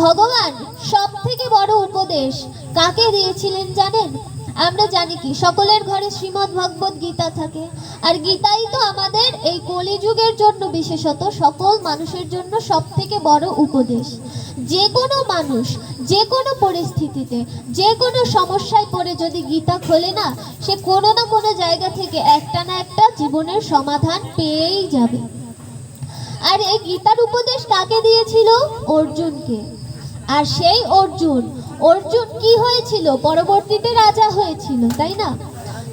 ভগবান সব থেকে বড় উপদেশ কাকে দিয়েছিলেন জানেন? আমরা জানি কি, সকলের ঘরে শ্রীমদ্ ভগবত গীতা থাকে। আর গীতাই তো আমাদের এই কলিযুগের জন্য বিশেষত সকল মানুষের জন্য সব থেকে বড় উপদেশ। যে কোনো মানুষ যে কোনো পরিস্থিতিতে যে কোনো সমস্যায় পড়ে যদি গীতা খোলে না, সে কোনো না কোনো জায়গা থেকে একটা না একটা জীবনের সমাধান পেয়েই যাবে। আর এই গীতার উপদেশ কাকে দিয়েছিল? অর্জুনকে। আর সেই অর্জুন। অর্জুন কি হয়েছিল? পরবর্তীতে রাজা হয়েছিল, তাই না?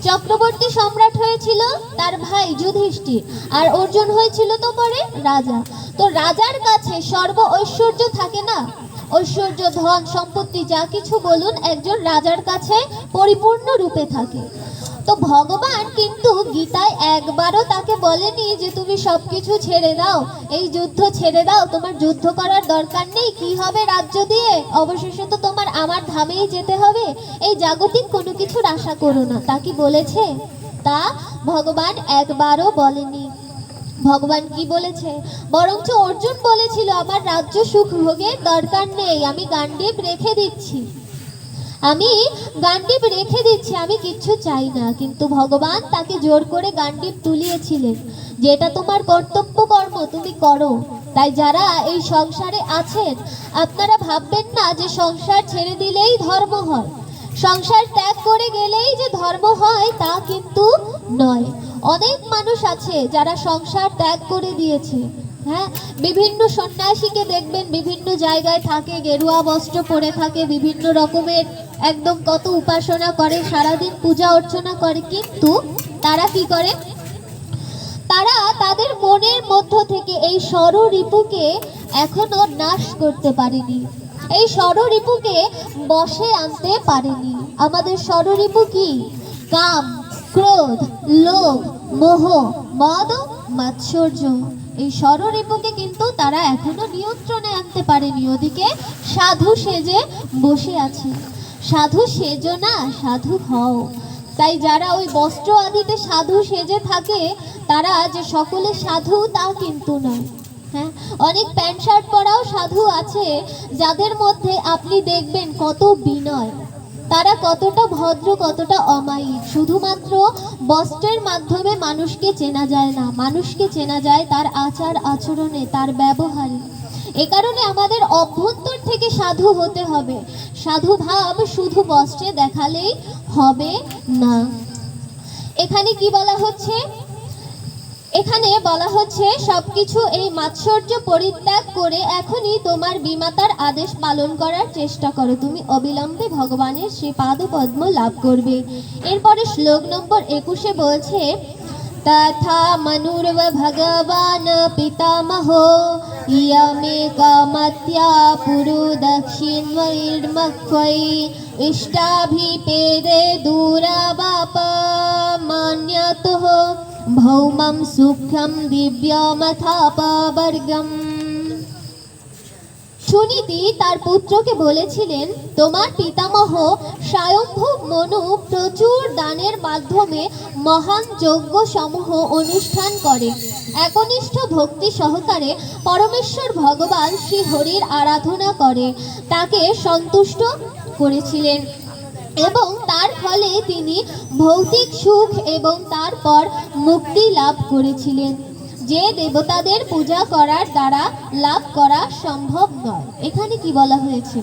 চক্রবর্তী সম্রাট হয়েছিল তার ভাই যুধিষ্ঠির, আর অর্জুন হয়েছিল তো পরে রাজা। তো রাজার কাছে সর্ব ঐশ্বর্য থাকে না? ঐশ্বর্য, ধন, সম্পত্তি যা কিছু বলুন একজন রাজার কাছে পরিপূর্ণ রূপে থাকে। তো ভগবান কিন্তু গীতায় একবারও তাকে বলেনি যে তুমি সবকিছু ছেড়ে দাও, এই যুদ্ধ ছেড়ে দাও, তোমার যুদ্ধ করার দরকার নেই, কি হবে রাজ্য দিয়ে? অবশেষে তো তোমার আমার ধামেই যেতে হবে। এই জাগতিক কোনো কিছুর আশা করো না, তা কি বলেছে? তা ভগবান একবারও বলেনি। ভগবান কি বলেছে? বরঞ্চ অর্জুন বলেছিল, আমার রাজ্য সুখ ভোগের দরকার নেই, আমি গান্ডীব রেখে দিচ্ছি। আমি গান্ডীব রেখে দিচ্ছি, আমি কিচ্ছু চাই না। কিন্তু ভগবান তাকে জোর করে গান্ডীব তুলিয়েছিলেন। যেটা তোমার কর্তব্য কর্ম, তুমি করো। তাই যারা এই সংসারে আছেন, আপনারা ভাববেন না যে সংসার ছেড়ে দিলেই ধর্ম হয়। সংসার ত্যাগ করে গেলেই যে ধর্ম হয়, তা কিন্তু নয়। অনেক মানুষ আছে যারা সংসার ত্যাগ করে দিয়েছে। হ্যাঁ? বিভিন্ন সন্ন্যাসীকে দেখবেন, বিভিন্ন জায়গায় থাকে, গেরুয়া বস্ত্র পরে থাকে, বিভিন্ন রকমের একদম কত উপাসনা করে, সারাদিন পূজা অর্চনা করে, কিন্তু তারা কি করে? তারা তাদের মনের মধ্য থেকে এই রিপুকে এখনও নাশ করতে পারেনি। এই রিপুকে বসে আনতে পারেনি। আমাদের রিপু কি? কাম, ক্রোধ, লোভ, মোহ, মদ, মাৎসর্য। এই রিপুকে কিন্তু তারা এখনও নিয়ন্ত্রণে আনতে পারেনি। ওদিকে সাধু সেজে বসে আছে। সাধু সেজো না, সাধু হও। তাই যারা ওই বস্ত্র আদিতে সাধু সেজে থাকে, তারা যে সকলে সাধু, তা কিন্তু নয়। হ্যাঁ? অনেক প্যান্ট শার্ট পরাও সাধু আছে, যাদের মধ্যে আপনি দেখবেন কত বিনয়। তারা কতটা ভদ্র, কতটা অমায়িক। শুধুমাত্র বস্ত্রের মাধ্যমে মানুষকে চেনা যায় না। মানুষকে চেনা যায় তার আচার আচরণে, তার ব্যবহারে। এ কারণে আমাদের অভ্যন্তর থেকে সাধু হতে হবে। সাধু ভাব শুধু বস্ত্রে দেখালেই হবে না। এখানে কি বলা হচ্ছে? এখানে বলা হচ্ছে, সবকিছু এই মাৎসর্য পরিত্যাগ করে এখনই তোমার বিমাতার আদেশ পালন করার চেষ্টা করো। তুমি অবিলম্বে ভগবানের শ্রী পাদপদ্ম লাভ করবে। এরপরে শ্লোক নম্বর একুশে বলছে মনুর্ব ভগবান পিতামহো ইয়মেকমত্য়া পুরু দক্ষিণমৈর্মক্ষৈ ইষ্টাভিপেদে দূরবাপ মান্যতঃ ভৌমম সুখ্যম দিব্যমথাপবর্গম সুনীতি তার পুত্রকে বলেছিলেন, তোমার পিতামহ স্বয়ম্ভব মনু প্রচুর দানের মাধ্যমে মহান যজ্ঞ সমূহ অনুষ্ঠান করে। একনিষ্ঠ ভক্তি সহকারে পরমেশ্বর ভগবান শ্রী হরির আরাধনা করে। তাকে সন্তুষ্ট করেছিলেন এবং তার ফলে তিনি ভৌতিক সুখ এবং তারপর মুক্তি লাভ করেছিলেন। যে দেবতাদের পূজা করার দ্বারা লাভ করা সম্ভব নয়। এখানে কি বলা হয়েছে?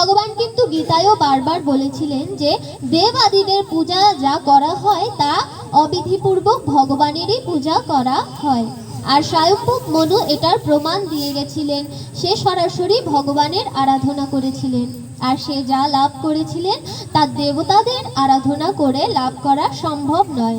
ভগবান কিন্তু গীতায়ও বারবার বলেছিলেন যে দেব আদিদের পূজা যা করা হয় তা অবিধিপূর্বক ভগবানেরই পূজা করা হয়। আর স্বয়ম্ভব মনু এটার প্রমাণ দিয়ে গেছিলেন। সে সরাসরি ভগবানের আরাধনা করেছিলেন। আর সে যা লাভ করেছিলেন তা দেবতাদের আরাধনা করে লাভ করা সম্ভব নয়।